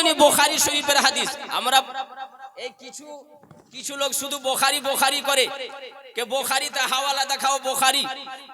মতনই বোখারি শরীফের হাদিস। আমরা এই কিছু কিছু লোক শুধু বোখারি বোখারি করে। কে বোখারিতে হাওয়ালা দেখাও বোখারি।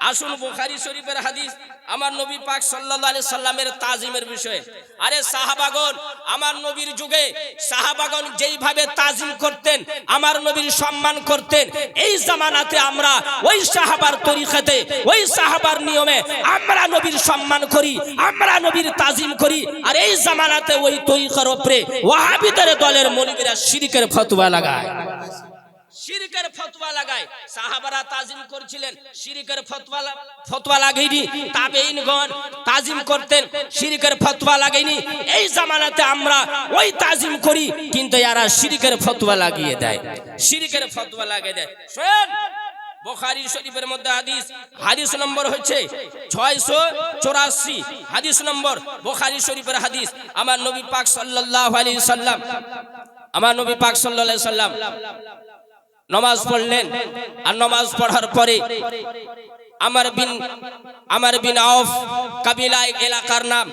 আসুন বোখারি শরীফের হাদিস। আমার নবী পাক আলাইহি সাল্লামের তাজিমের বিষয়ে। আরে সাহাবাগণ, আমার নবীর যুগে সাহাবাগণ যেইভাবে তাজিম করতেন, আমার নবীর সম্মান করতেন, এই জামানাতে আমরা ওই সাহাবার তরিকাতে, ওই সাহাবার নিয়মে আমরা নবীর সম্মান করি, আমরা নবীর তাজিম করি। আর এই জামানাতে ওই তরিকার উপরে ওয়াহাবিদের দলের মৌলবীরা শিরিকের ফতোয়া লাগায়। শিরিকের ফতোয়া লাগায়। সাহাবারা তাজিম করছিলেন, শিরিকের ফতোয়া ফতোয়া লাগেনি তাবেইনগণ তাজিম করতেন, শিরিকের ফতোয়া লাগেনি এই জামানাতে আমরা ওই তাজিম করি, কিন্তু এরা শিরিকের ফতোয়া লাগিয়ে দেয়। শিরিকের ফতোয়া লাগিয়ে দেয়। শোন, বুখারী শরীফের মধ্যে হাদিস হাদিস নম্বর হচ্ছে ছয়শো চৌরাশি। হাদিস নম্বর, বুখারী শরীফের হাদিস, আমার নবী পাক সাল্লাল্লাহু আলাইহি সাল্লাম, আমার নবী পাক আলাইহি সাল্লাম নমাজ পড়লেন। আর নমাজ পড়ার পরে আমার বিন আমার বিন আউফ কাবিলা এলাকার নাম।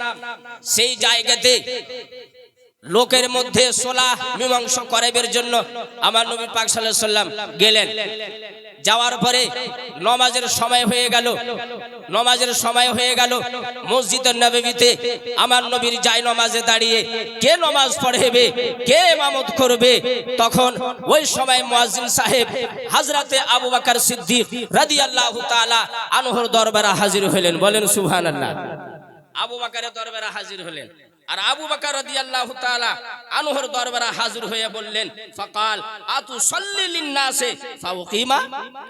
সেই জায়গাতে লোকের মধ্যে সোলা মীমাংস করাইবের জন্য আমার নবী পাক সাল্লাল্লাহু আলাইহি সাল্লাম গেলেন। যাওয়ার পরে নমাজের সময় হয়ে গেল। নমাজের সময় হয়ে গেল। মসজিদের নবীতে আমার নবীর যাই নমাজে দাঁড়িয়ে কে নমাজ পড়েবে, কে ইমামত করবে? তখন ওই সময় মুয়াজ্জিন সাহেব হযরতে আবু বকর সিদ্দিক রাদিয়াল্লাহু তাআলা আনহর দরবারে হাজির হলেন। বলেন সুবহানাল্লাহ। আবু বকরের দরবারে হাজির হলেন। আর আবু বকর রাদিয়াল্লাহু তাআলা আনহর দরবারে হাজির হয়ে বললেন ফাকাল আতু সাল্লি লিন্নাসে ফাউকিমা?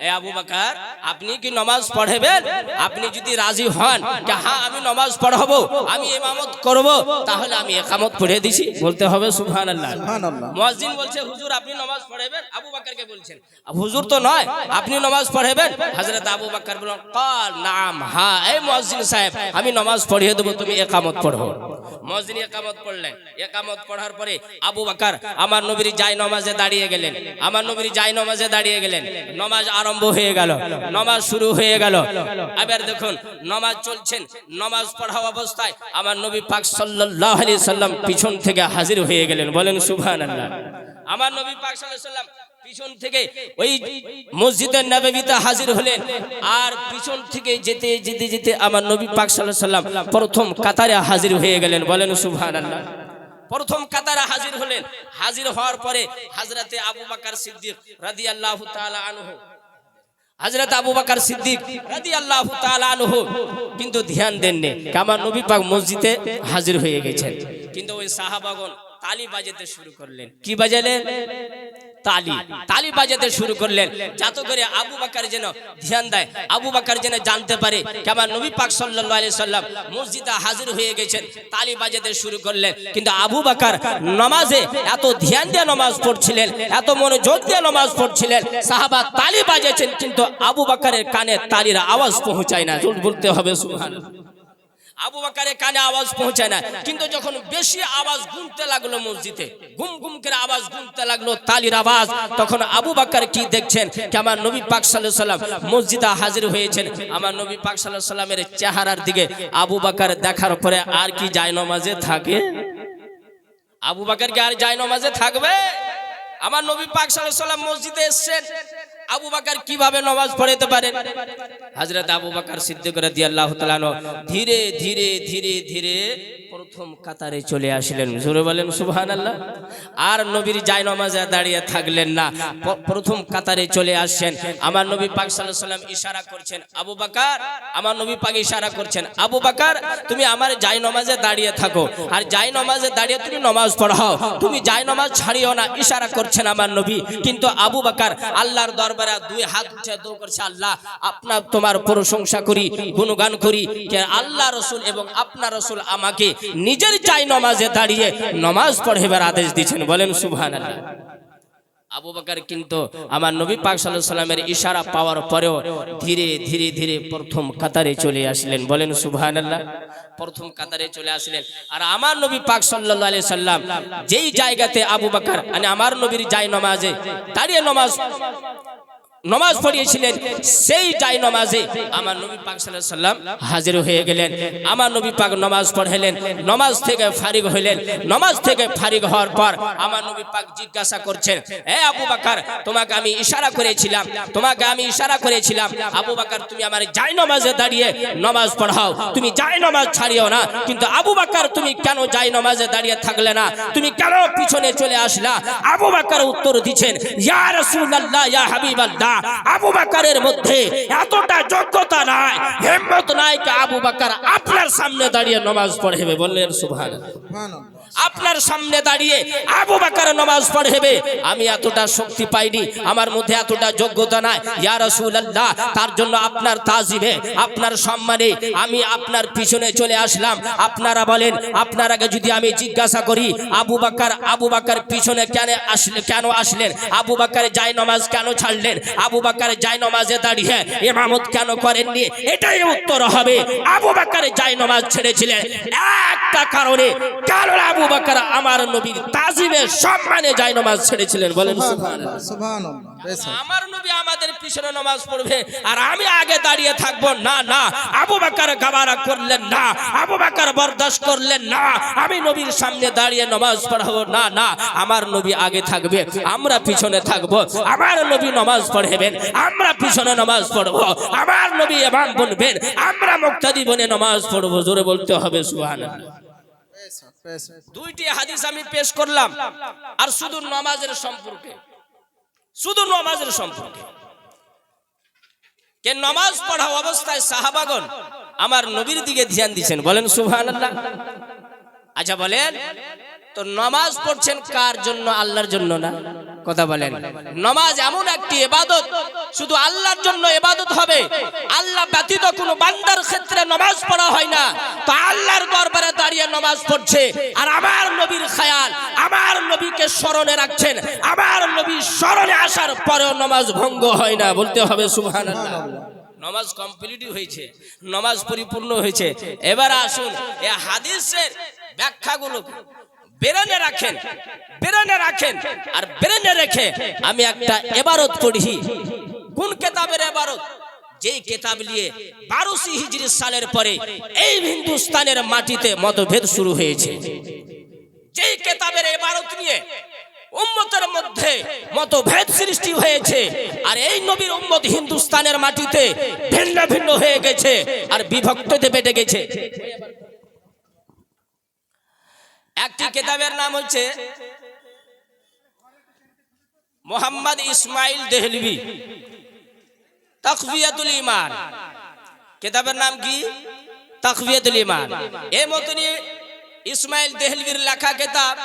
এ আবু বকর আপনি কি নামাজ পড়াবেন? আপনি যদি রাজি হন যে হ্যাঁ আমি নামাজ পড়াবো আমি ইমামত করব তাহলে আমি একামত পড়ে দিছি। বলতে হবে সুবহানাল্লাহ। সুবহানাল্লাহ। মুয়াজ্জিন বলছে হুজুর আপনি নামাজ পড়াবেন? আবু বকরকে বলছেন হুজুর তো নয় আপনি নামাজ পড়াবেন? হযরত আবু বকর বললেন কাল নাম হ্যাঁ এই মুয়াজ্জিন সাহেব আমি নামাজ পড়িয়ে দেব তুমি একামত পড়ো। মুয়াজ্জিন একামত পড়লেন। একামত পড়ার পরে আবু বকর আমার নবীর নামাজে দাঁড়িয়ে গেলেন। আমার নবীর নামাজে দাঁড়িয়ে গেলেন। নামাজ আরম্ভ হয়ে গেল। নামাজ শুরু হয়ে গেল। এবার দেখুন, নামাজ চলছেন। নামাজ পড়া অবস্থায় আমার নবী পাক সাল্লাল্লাহু আলাইহি সাল্লাম পিছন থেকে হাজির হয়ে গেলেন। বলেন সুবহানাল্লাহ। আমার নবী পাক আলাইহি সাল্লাম পিছন থেকে ওই মসজিদের নববীতে হাজির হলেন। আর পিছন থেকে যেতে যেতে যেতে আমার নবী পাক সাল্লাম প্রথম কাতারে হাজির হয়ে গেলেন। বলেন, সুবহানাল্লাহ। প্রথম কাতারে হাজির হলেন। হাজির হওয়ার পরে হাজরাতে আবু বাকার সিদ্দিক রাদিয়াল্লাহু তাআলা আনহু হযরত আবু বকর সিদ্দিক রাদিয়াল্লাহু তাআলা আনহু কিন্তু ধ্যান দেননি। আমার নবী পাক মসজিদে হাজির হয়ে গেছেন। কিন্তু ওই সাহাবাগন তালি বাজাতে শুরু করলেন। কি বাজালেন? তালি। তালি বাজাতে শুরু করলেন। যাতে করে আবু বাকার যেন ধ্যান দেয়। আবু বাকার যেন জানতে পারে আমার নবী পাক সাল্লাল্লাহু আলাইহি সাল্লাম মসজিদে হাজির হয়ে গেছেন, তালি বাজাতে শুরু করলেন। কিন্তু আবু বাকার নামাজে এত ধ্যান দিয়ে নামাজ পড়ছিলেন, এত মনোযোগ দিয়ে নামাজ পড়ছিলেন, সাহাবা তালি বাজেছেন কিন্তু আবু বাকারের কানে তালির আওয়াজ পৌঁছায় না। বলতে হবে, সুবহানাল্লাহ। আবু বাকারের কানে আওয়াজ পৌঁছায় না। কিন্তু যখন বেশি আওয়াজ গুনতে লাগল মসজিদে, গুম গুম করে আওয়াজ গুনতে লাগল তালির আওয়াজ, তখন আবু বাকার কি দেখছেন কি আমার নবী পাক আলাইহি সাল্লাম মসজিদে হাজির হয়েছেন? আমার নবী পাক আলাইহি সাল্লামের চেহারার দিকে আবু বাকার দেখার পরে আর কি যায় নামাজে থাকে? আবু বাকার কি আর যায় নামাজে থাকবে? আমার নবী পাক আলাইহি সাল্লাম মসজিদে এসেছেন। আবু বাকার কীভাবে নামাজ পড়াতে পারেন হযরত আবু সিদ্ধ সিদ্দিক রাদিয়াল্লাহু তাআলা আনহু ধীরে ধীরে ধীরে ধীরে প্রথম কাতারে চলে আসলেন। জোরে বলেন, সুবহানাল্লাহ। আর নবীর জায় নামাজে দাঁড়িয়ে থাকলেন না। প্রথম কাতারে চলে আসছেন। আমার নবী পাক সাল্লাম ইশারা করছেন, আবু বকর, আমার নবী পাক ইশারা করছেন, আবু বকর, তুমি আমার জায় নামাজে দাঁড়িয়ে থাকো। আর জায় নামাজে দাঁড়িয়ে তুমি নামাজ পড়াও। তুমি জায় নামাজ ছাড়িও না, ইশারা করছেন আমার নবী। কিন্তু আবু বাকার, আল্লাহর দরবারে দুই হাত উঠে দোয়া করছে, আল্লাহ, আপনার তোমার প্রশংসা করি, গুণগান করি আল্লাহ রসুল এবং আপনার রসুল আমাকে নিজের চাই নমাজে দাঁড়িয়ে নমাজ পড়েবার আদেশ দিচ্ছেন বলেন, সুবহানাল্লাহ। আবু বকর কিন্তু আমার নবী পাক আলাইহি সাল্লামের ইশারা পাওয়ার পরেও ধীরে ধীরে ধীরে প্রথম কাতারে চলে আসলেন। বলেন, সুবহানাল্লাহ। প্রথম কাতারে চলে আসলেন। আর আমার নবী পাক সাল্লাল্লাহু আলাইহি সাল্লাম যেই জায়গাতে আবু বকর মানে আমার নবীর জায় নমাজে, দাঁড়িয়ে নামাজ নমাজ পড়িয়েছিলেন সেই যাই নমাজে আমার নবী পাক সাল্লাল্লাহু আলাইহি সাল্লাম হাজির হয়ে গেলেন। আমার নবী পাক নমাজ পড়াইলেন নমাজ থেকে ফারিগ হইলেন। নমাজ থেকে ফারিগ হওয়ার পর আমার নবী পাক জিজ্ঞাসা করছেন হে আবু বাকার তোমাকে আমি ইশারা করেছিলাম তোমাকে আমি ইশারা করেছিলাম আবু বাকার তুমি আমার যাই নমাজে দাঁড়িয়ে নমাজ পড়াও। তুমি যাই নমাজ ছাড়িও না কিন্তু আবু বাকার তুমি কেন যাই নমাজে দাঁড়িয়ে থাকলে না? তুমি কেন পিছনে চলে আসলা? আবু বাকার উত্তর দিচ্ছেন ইয়া রাসূলুল্লাহ ইয়া হাবিবাল্লাহ আবু বাকারের মধ্যে এতটা যোগ্যতা নাই, হেম্মত নাই যে আবু বাকার আপনার সামনে দাঁড়িয়ে নমাজ পড়বে বললেন সুবহানাল্লাহ। আপনার সামনে দাঁড়িয়ে আবু বাকার নামাজ পড়বে। আমি এতটা শক্তি পাইনি, আমার মধ্যে এতটা যোগ্যতা নাই। ইয়া রাসূলুল্লাহ, তার জন্য আপনার তাজিবে আপনার সম্মানে আমি আপনার পিছনে চলে আসলাম। আপনারা বলেন, আপনার আগে যদি আমি জিজ্ঞাসা করি, আবু বাকার আবু বাকার পিছনে কেন আসলে, কেন আসলেন? আবু বাকার যাই নামাজ কেন ছাড়লেন? আবু বাকার যাই নামাজে দাঁড়িয়ে ইমামত কেন করেননি? এটাই উত্তর হবে। আবু বাকার যাই নামাজ ছেড়েছিলেন। একটা কারণে, কারণ আবু বাকার আমার নবীর তাজিবে সম্মানে যাই নামাজ ছেড়েছিলেন বলেন। আমার নবী আমাদের পিছনে নামাজ পড়বে আর আমি আগে দাঁড়িয়ে থাকব না না আবু বাকার গাবারা করলেন না আবু বাকার বরদাস্ত করলেন না আমি নবীর সামনে দাঁড়িয়ে নামাজ পড়াবো না না আমার নবী আগে থাকবে আমরা পিছনে থাকব আমার নবী নামাজ পড়বেন আমরা পিছনে নামাজ পড়ব আমার নবী এমাম বনবেন আমরা মুক্তাদি বনে নামাজ পড়ব জোরে বলতে হবে সুবহানাল্লাহ। দুইটি হাদিস আমি পেশ করলাম, আর শুধু নমাজের সম্পর্কে। শুধু নমাজের সম্পর্কে। কে নামাজ পড়া অবস্থায় সাহাবাগন আমার নবীর দিকে ধ্যান দিচ্ছেন বলেন সুবহানাল্লাহ। আচ্ছা বলেন, তো নামাজ পড়ছেন কার জন্য? আল্লাহর জন্য না? কথা বলেন। নামাজ এমন একটি এবাদত শুধু আল্লাহর জন্য এবাদত হবে। আল্লাহ ব্যতীত কোনো বান্দার ক্ষেত্রে নামাজ পড়া হয় না। তো আল্লাহর দরবারে দাঁড়িয়ে নামাজ পড়ছে। আর আমার নবীর খেয়াল, আমার নবীকে স্মরণে রাখছেন। আমার নবী স্মরণে আসার পরেও নামাজ ভঙ্গ হয় না। বলতে হবে, সুবহানাল্লাহ। নমাজ কমপ্লিট হয়েছে, নমাজ পরিপূর্ণ হয়েছে। এবার আসুন, এ হাদিসের ব্যাখ্যাগুলো বেরেনে রাখেন বেরেনে রাখেন আর বেরেনে রেখে আমি একটা এবারত পড়ি। কোন কেতাবের এবারত? যেই কেতাব নিয়ে বারোশি হিজরি সালের পরে এই হিন্দুস্তানের মাটিতে মতভেদ শুরু হয়েছে। যেই কেতাবের এবারত নিয়ে উম্মতের মধ্যে মতভেদ সৃষ্টি হয়েছে আর এই নবীর উম্মত হিন্দুস্তানের মাটিতে ভিন্ন ভিন্ন হয়ে গেছে আর বিভক্ততে বেটে গেছে। একটি কেতাবের নাম হচ্ছে মোহাম্মদ ইসমাইল দেহলভি তকবিয়াতুল ইমান কেতাবের নাম কি? তকবিয়াতুল ইমান এই মতনই ইসমাইল দেহলভির লেখা কেতাব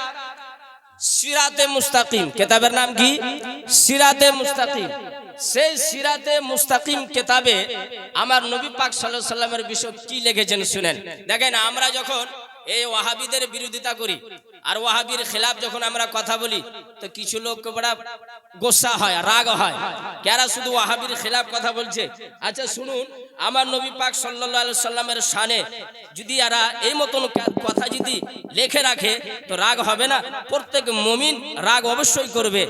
সিরাতে মুস্তাকিম। কেতাবের নাম কি? সিরাতে মুস্তাকিম। সেই সিরাতে মুস্তাকিম কেতাবে আমার নবী পাক আলাইহি সাল্লামের বিষয় কি লিখেছেন শুনেন। দেখেন, আমরা যখন এই ওয়াহাবিদের বিরোধিতা করি। আর ওয়াহাবির খেলাফ যখন আমরা কথা বলি, তো কিছু লোক বড় গোসা হয়, রাগ হয়। কারা শুধু ওয়াহাবির খেলাফ কথা বলছে? আচ্ছা শুনুন, আমার নবী পাক আলাইহি সাল্লামের শানে যদি এরা এই মতন কথা যদি লেখে রাখে, তো রাগ হবে না? প্রত্যেক মুমিন রাগ অবশ্যই করবে।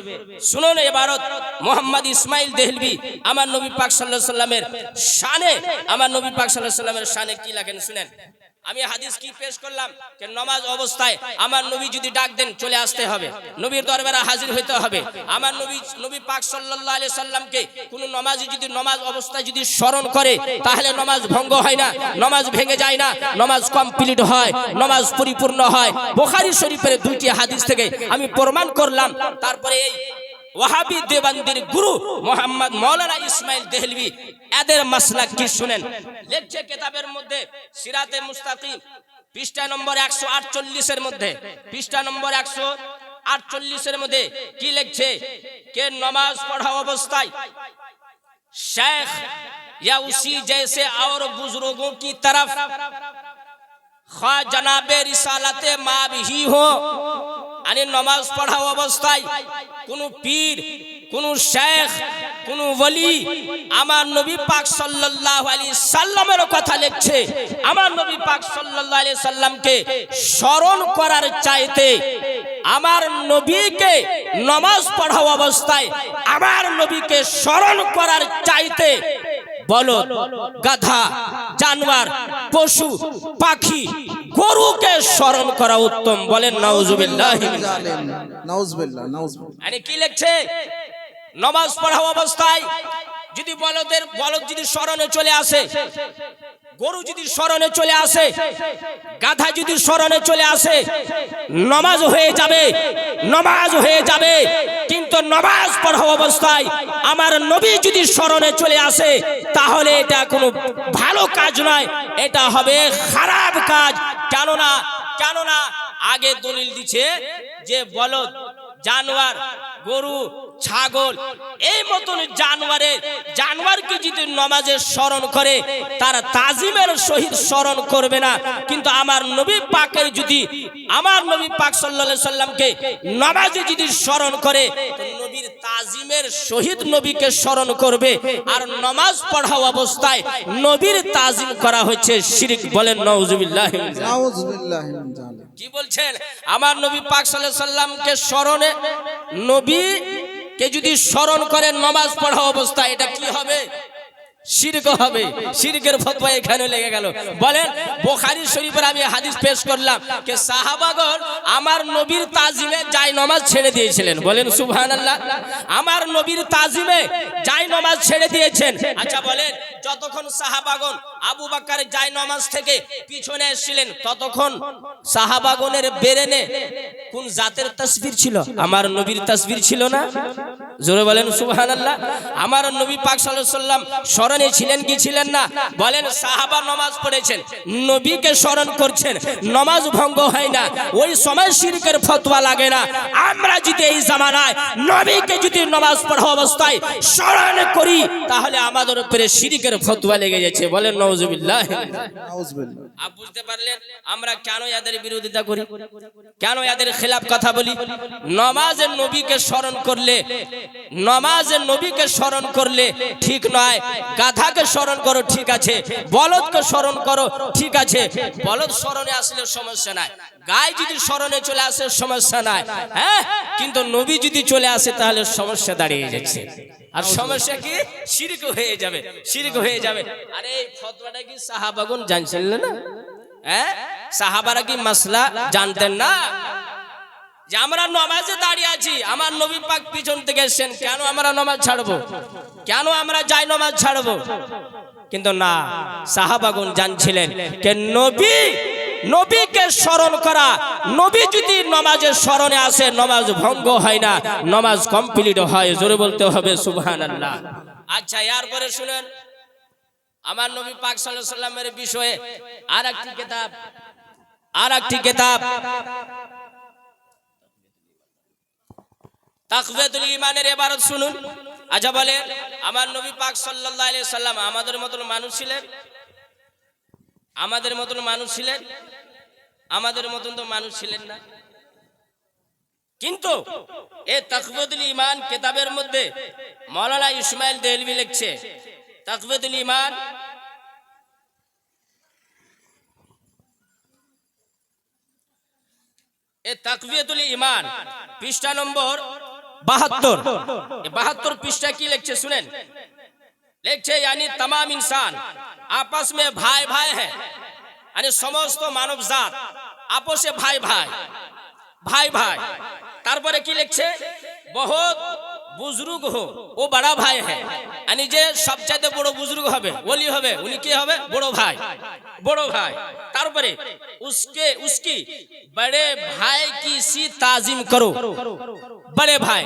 শুনুন এবারত মোহাম্মদ ইসমাইল দেহলভি আমার নবী পাক আলাইহি সাল্লামের শানে, আমার নবী পাক আলাইহি সাল্লামের শানে কি লেখেন শুনেন? আমি হাদিস কি পেশ করলাম যে নমাজ অবস্থায় আমার নবী যদি ডাক দেন চলে আসতে হবে। নবীর দরবারে হাজির হইতে হবে। আমার নবী নবী পাক সাল্লাল্লাহু আলাইহি সাল্লামকে কোন নমাজি যদি, নমাজ অবস্থায় যদি স্মরণ করে, তাহলে নমাজ ভঙ্গ হয় না, নমাজ ভেঙে যায় না, নমাজ কমপ্লিট হয়, নমাজ পরিপূর্ণ হয়। বুখারী শরীফের দুইটি হাদিস থেকে আমি প্রমাণ করলাম। তারপরে এই ওয়াহাবি দেবান্দির গুরু মোহাম্মদ মৌলানা ইসমাইল দেহলভি, এদের মাসলা কি শুনেন? লেখছে কেতাবের মধ্যে, সিরাতে মুস্তাকিম, পৃষ্ঠা নম্বর একশো আটচল্লিশের মধ্যে। পৃষ্ঠা নম্বর একশো আটচল্লিশের মধ্যে কি লেখছে? কে নমাজ পড়া অবস্থায়? শেখ ইয়া اسی جیسے আর বুজুর্গো কি তরফ? خواہ جناب رسالت ماب ہی আনি নমাজ পড়া অবস্থায়। কোন পীর, কোন শেখ, কোন ওলি আমার নবী পাক সাল্লাল্লাহু আলাইহি সাল্লামের কথা লিখছে। আমার নবী পাক সাল্লাল্লাহু আলাইহি সাল্লামকে স্মরণ করার চাইতে আমার নবীকে নমাজ পড়া অবস্থায়, আমার নবীকে স্মরণ করার চাইতে বলো গাধা জানোয়ার পশু পাখি গরুকে স্মরণ করা উত্তম বলেন নাউজুবিল্লাহ। নাউজুবিল্লাহ নাউজুবিল্লাহ। মানে কি লিখছে? নমাজ পড়া অবস্থায় যদি বলদের, বলদ যদি স্মরণে চলে আসে, গরু যদি স্মরণে চলে আসে, গাধা যদি স্মরণে চলে আসে, নমাজ হয়ে যাবে, নমাজ হয়ে যাবে। কিন্তু নমাজ পড়া অবস্থায় আমার নবী যদি স্মরণে চলে আসে, তাহলে এটা কোনো ভালো কাজ নয়, এটা হবে খারাপ কাজ। কেননা কেননা আগে দলিল দিচ্ছে যে বলদ, জানোয়ার, গরু, ছাগল, এই মতন জানোয়ারের জানোয়ারকে যদি নমাজে স্মরণ করে তার তাজিমের সহিত স্মরণ করবে না। কিন্তু আমার নবী পাকের যদি আমার নবী পাক সাল্লাল্লাহু সাল্লামকে নমাজে যদি স্মরণ করে নবীর তাজিমের সহিত নবীকে স্মরণ করবে। আর নমাজ পড়া অবস্থায় নবীর তাজিম করা হচ্ছে শিরিক বলেন নওজুবিল্লাহ কি বলছেন? আমার নবী পাক সাল্লাল্লাহু সাল্লামকে স্মরণে নবী কে যদি স্মরণ করেন নমাজ পড়া অবস্থা এটা কি হবে? হবে। লেগে বলেন আমি হাদিস করলাম আমার নবীর তাজিমে যাই নমাজ ছেড়ে দিয়েছিলেন। বলেন, সুবহানাল্লাহ। আমার নবীর তাজিমে যাই নমাজ ছেড়ে দিয়েছেন। আচ্ছা বলেন যতক্ষণ সাহাবাগণ আবু বাক্কার জাই নমাজ থেকে পিছনে এসেছিলেন, ততক্ষণ সাহাবাগণের বেরেনে কোন জাতের তসবির ছিল? আমার নবীর তসবির ছিল না? জোরে বলেন, সুবহানাল্লাহ। আমার নবী পাক সাল্লাম স্মরণে ছিলেন কি ছিলেন না? বলেন, সাহাবা নামাজ পড়েছেন, নবীকে স্মরণ করছেন, নামাজ ভঙ্গ হয় না, ওই সময় শিরকের ফতোয়া লাগে না। আমরা যদি এই জামানায় নবীকে যদি নমাজ পড়া অবস্থায় স্মরণ করি, তাহলে আমাদের উপরে শিরকের ফতোয়া লেগে যাচ্ছে বলেন নওজুবিল্লাহ বুঝতে পারলেন আমরা কেন এদের বিরোধিতা করি? কেন এদের খেলাফ কথা বলি? নমাজের নবীকে স্মরণ করলে নমাজের নবীকে স্মরণ করলে ঠিক নয় গাধাকে স্মরণ করো ঠিক আছে বলদকে স্মরণ করো ঠিক আছে বলদ স্মরণে আসলে সমস্যা নাই গায়ে যদি স্মরণে চলে আসে সমস্যা নাই হ্যাঁ? কিন্তু নবী যদি চলে আসে তাহলে সমস্যা দাঁড়িয়ে যাচ্ছে। আর সমস্যা কি? শিরিক হয়ে যাবে শিরিক হয়ে যাবে। আরে এই ফতোয়াটা কি সাহাবাগুন জানছিলেন না? হ্যাঁ? সাহাবারা কি মাসলা জানতেন না? যে আমরা নমাজে দাঁড়িয়ে আছি আমার নবী পাক পিছন থেকে এসেছেন কেন আমরা নমাজ ছাড়বো? কেন আমরা যাই নমাজ ছাড়বো? কিন্তু না সাহাবাগুন জানছিলেন কে নবী নবীকে স্মরণ করা। নবী যদি নমাজের স্মরণে আসে, নমাজ ভঙ্গ হয় না, নমাজ কমপ্লিট হয়, জোরে বলতে হবে, সুবহানাল্লাহ। আচ্ছা এরপরে শুনেন, আমার নবী পাক সাল্লামের বিষয়ে আর একটি কিতাব আর একটি কিতাব। তাকওয়াতুল ঈমানের ইবারত শুনুন। আচ্ছা বলে আমার নবী পাক আলাইহি সাল্লাম আমাদের মতন মানুষ ছিলেন? আমাদের মতন মানুষ ছিলেন? আমাদের মতন তো মানুষ ছিলেন না। কিন্তু এ তাকওয়াতুল ইমান কেতাবের মধ্যে মাওলানা ইসমাইল দেলভি লিখছে তাকওয়াতুল ঈমান এ ইমান পৃষ্ঠা নম্বর বাহাত্তর। বাহাত্তর পৃষ্ঠা কি লিখছে শুনেন? লিখছে यानी तमाम इंसान आपस में भाई भाई है यानी সমস্ত মানব জাত আপসে ভাই ভাই ভাই ভাই তারপরে কি লিখছে বহুত বুজরুগ হো ও বড় ভাই হ্যাঁ यानी যে সবচাইতে বড় বুজরুগ হবে ওলি হবে উনি কি হবে বড় ভাই বড় ভাই তারপরে उसके उसकी बड़े भाई की सी ताजिम करो বড়ে ভাই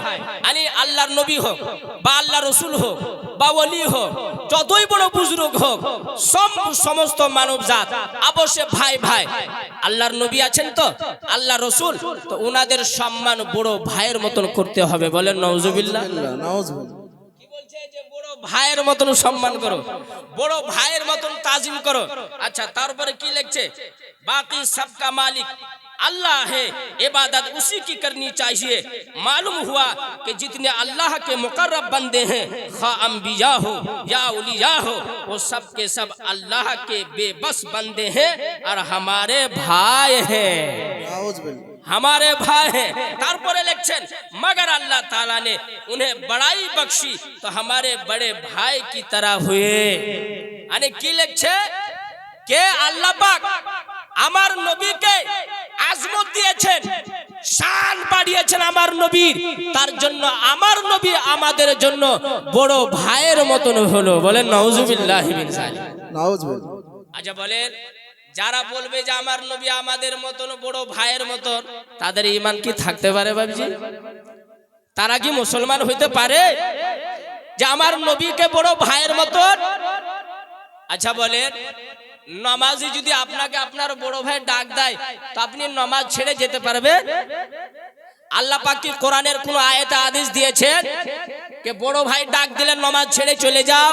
আনি আল্লাহর নবী হোক বা আল্লাহ রসুল হোক বা ওলি হোক যতই বড় বুজরুগ হোক সব সমস্ত মানব জাত অবশ্যই ভাই ভাই। আল্লাহর নবী আছেন তো? আল্লাহ রসুল। তো উনাদের সম্মান বড় ভাইয়ের মতন করতে হবে বলেন নওজুবিল্লাহ। নাউজুবিল্লাহ কি বলছে যে বড় ভাইয়ের মতন সম্মান করো? বড় ভাইয়ের মতন তাজিম করো? আচ্ছা তারপরে কি লিখছে? বাকি সবকা মালিক। अल्लाह है इबादत उसी की करनी चाहिए मालूम हुआ कि जितने अल्लाह के मुकर्रब बंदे हैं खा अम्बिया हो या उलिया हो वो सब के सब अल्लाह के बेबस बंदे हैं और हमारे भाई हैं নাউজুবিল্লাহ हमारे भाई हैं তারপরে লিখছেন मगर अल्लाह ताला ने उन्हें बड़ाई बख्शी तो हमारे बड़े भाई की तरह हुए মানে কি লিখছে কে আল্লাহ পাক আমার নবীকে আজমত দিয়েছেন। শান বাড়িয়েছেন আমার নবীর। তার জন্য আমার নবী আমাদের জন্য বড় ভাইয়ের মতন হলো। বলেন নওজুবিল্লাহ আচ্ছা বলেন যারা বলবে যে আমার নবী আমাদের মতন বড় ভাইয়ের মতন তাদের ইমান কি থাকতে পারে বাবজি তারা কি মুসলমান হইতে পারে? যে আমার নবীকে বড় ভাইয়ের মতন? আচ্ছা বলেন নমাজি যদি আপনাকে আপনার বড় ভাই ডাক দেয়, তো আপনি নমাজ ছেড়ে যেতে পারবেন আল্লাহ পাক কি কোরআনের কোন আয়াতে আদেশ দিয়েছেন? কে বড় ভাই ডাক দিলে নমাজ ছেড়ে চলে যাও।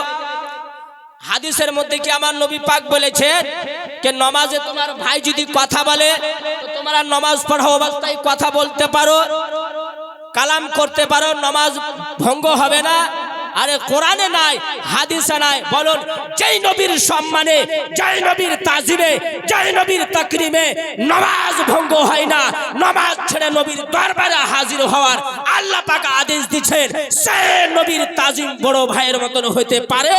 হাদিসের মধ্যে কি আমার নবী পাক বলেছেন? যে নমাজে তোমার ভাই যদি কথা বলে, তো তোমরা নমাজ পড়া অবস্থায় কথা বলতে পারো। কালাম করতে পারো, নমাজ ভঙ্গ হবে না। আরে কোরআনে নাই, হাদিসে নাই। বলুন, যেই নবীর সম্মানে, যেই নবীর তাজিমে, যেই নবীর তাকরিমে নমাজ ভঙ্গ হয় না, নমাজ ছেড়ে নবীর দরবারে হাজির হওয়ার আল্লাহ পাক আদেশ দিচ্ছেন, সে নবীর তাজিম বড় ভাইয়ের মতন হইতে পারে।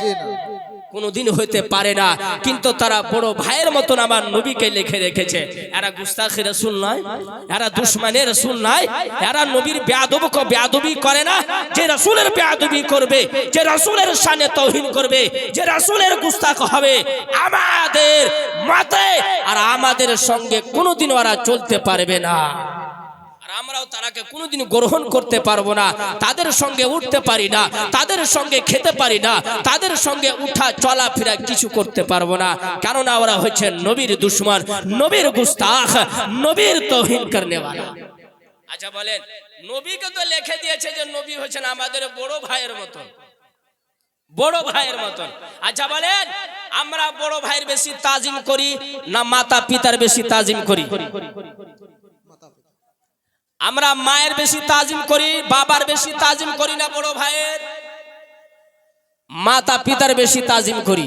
জি না। কোনোদিন হইতে পারে না। কিন্তু তারা বড় ভাইয়ের মতন আমার নবীকে লিখে রেখেছে। এরা গুস্তাখি রসুল নয়, এরা দুশ্মনের রসুল নয়, এরা নবীর বেয়াদব বেয়াদবি করে না। যে রসুলের বেয়াদবি করবে, যে রসুলের সানে তৌহিন করবে, যে রসুলের গুস্তাখ হবে, আমাদের মতে আর আমাদের সঙ্গে কোনোদিন ওরা চলতে পারবে না। আমরাও তারাকে কোনোদিন গ্রহণ করতে পারব না। তাদের সঙ্গে উঠতে পারি না, তাদের সঙ্গে খেতে পারি না, তাদের সঙ্গে উঠা চলাফেরা কিছু করতে পারব না। কেননা ওরা হচ্ছে নবীর দুশ্মন, নবীর গুস্তাখ, নবীর তহিন করনেওয়ালা। আচ্ছা বলেন, নবীকে তো লিখে দিয়েছে যে নবী হচ্ছেন আমাদের বড় ভাইয়ের মতন। বড় ভাইয়ের মতন। আচ্ছা বলেন, আমরা বড় ভাইয়ের বেশি তাজিম করি না মাতা পিতার বেশি তাজিম করি? আমরা মায়ের বেশি তাজিম করি, বাবার বেশি তাজিম করি না বড় ভাইয়ের। মাতা পিতার বেশি তাজিম করি।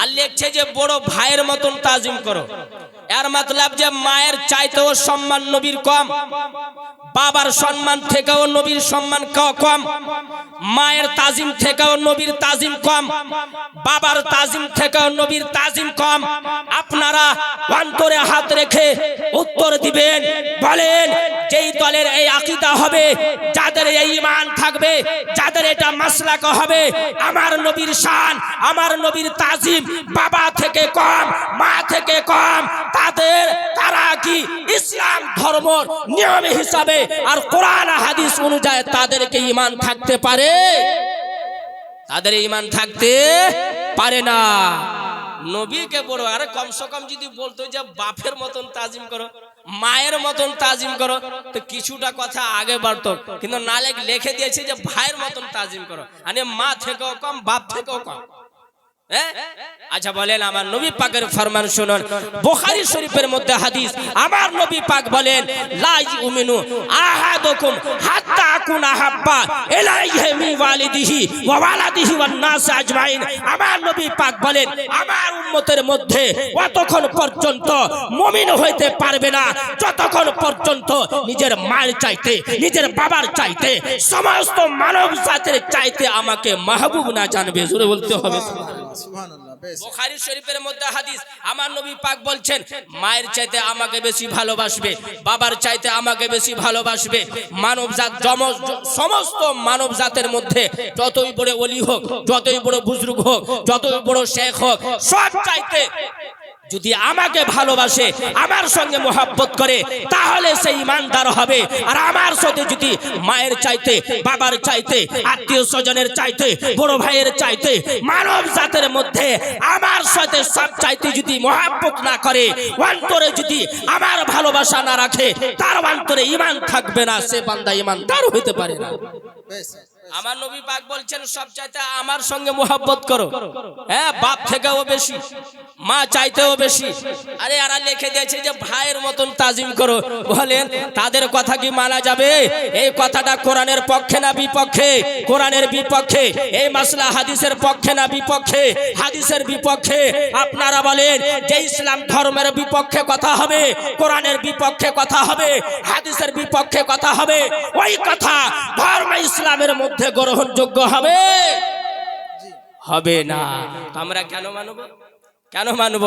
আর লিখছে যে বড় ভাইয়ের মতন তাজিম করো। এর মতলব যে মায়ের চাইতেও সম্মান নবীর কম, বাবার সম্মান থেকেও নবীর সম্মান কম, মায়ের তাজিম থেকেও নবীর তাজিম কম, বাবার তাজিম থেকেও নবীর তাজিম কম। আপনারা অন্তরে হাত রেখে উত্তর দিবেন, বলেন, যেই দলের এই আকিদা হবে, যাদের এই ইমান থাকবে, যাদের এটা মাসলাক হবে, আমার নবীর শান, আমার নবীর তাজিম বাবা থেকে কম, মা থেকে কম, তাদের, তারা কি ইসলাম ধর্ম নিয়ম হিসাবে আর কোরআন হাদিস অনুযায়ী তাদেরকে ইমান থাকতে পারে? তাদের ইমান থাকতে পারে না। নবীকে বড় আরে কমসে কম যদি বলতো যে বাপের মতন তাজিম করো, মায়ের মতন তাজিম করো, তো কিছুটা কথা আগে বাড়তো কিন্তু না লেখ- দিয়েছে যে ভাইয়ের মতন তাজিম করো মানে মা থেকেও কম, বাপ থেকেও কম? আচ্ছা বলেন, আমার নবী পাকের ফরমান শুনুন। বুখারী শরীফের মধ্যে হাদিস, আমার নবী পাক বলেন লা ইউমিনু আহাদুকুম হাত্তা আকুনা হাব্বা ইলাইহি মিন ওয়ালিদিহি ওয়া ওয়ালাদিহি ওয়ান নাস আজমাইন। আমার নবী পাক বলেন, আমার উম্মতের মধ্যে অতক্ষণ পর্যন্ত মুমিন হইতে পারবে না। যতক্ষণ পর্যন্ত নিজের মায়ের চাইতে, নিজের বাবার চাইতে, সমস্ত মানব জাতির চাইতে আমাকে মাহবুব না জানবে। জোরে বলতে হবে, সুবহানাল্লাহ। বুখারী শরীফের মধ্যে হাদিস, আমার নবী পাক বলছেন, মায়ের চাইতে আমাকে বেশি ভালোবাসবে, বাবার চাইতে আমাকে বেশি ভালোবাসবে, মানব জাত সমস্ত মানব জাতের মধ্যে যতই বড় অলি হোক, যতই বড় বুজরুগ হোক, যতই বড় শেখ হোক, সব চাইতে যদি আমাকে ভালোবাসে, আমার সঙ্গে মোহাব্বত করে, তাহলে সে ইমানদার হবে। আর আমার সাথে যদি মায়ের চাইতে, বাবার চাইতে, আত্মীয় স্বজনের চাইতে, বড় ভাইয়ের চাইতে, মানব জাতের মধ্যে আমার সাথে সব চাইতে যদি মোহাব্বত না করে, অন্তরে যদি আমার ভালোবাসা না রাখে, তার অন্তরে ইমান থাকবে না, সে বান্দা ইমানদার হইতে পারে না। আমার নবী পাক বলছেন, সব চাইতে আমার সঙ্গে মোহাব্বত করো। হ্যাঁ বাপ থেকেও বেশি, মা চাইতেও বেশি। আরে এরা লিখে দিয়েছে যে ভাইয়ের মতন তাজিম করো। বলেন, তাদের কথা কি মানা যাবে? এই কথাটা কোরআনের পক্ষে না বিপক্ষে? কোরআনের বিপক্ষে। এই মাসলা হাদিসের পক্ষে না বিপক্ষে? হাদিসের বিপক্ষে। আপনারা বলেন, যে ইসলাম ধর্মের বিপক্ষে কথা হবে, কোরআনের বিপক্ষে কথা হবে, হাদিসের বিপক্ষে কথা হবে, ওই কথা ধর্ম ইসলামের মধ্যে গ্রহণযোগ্য হবে? হবে না। আমরা কেন মানব? কেন মানব?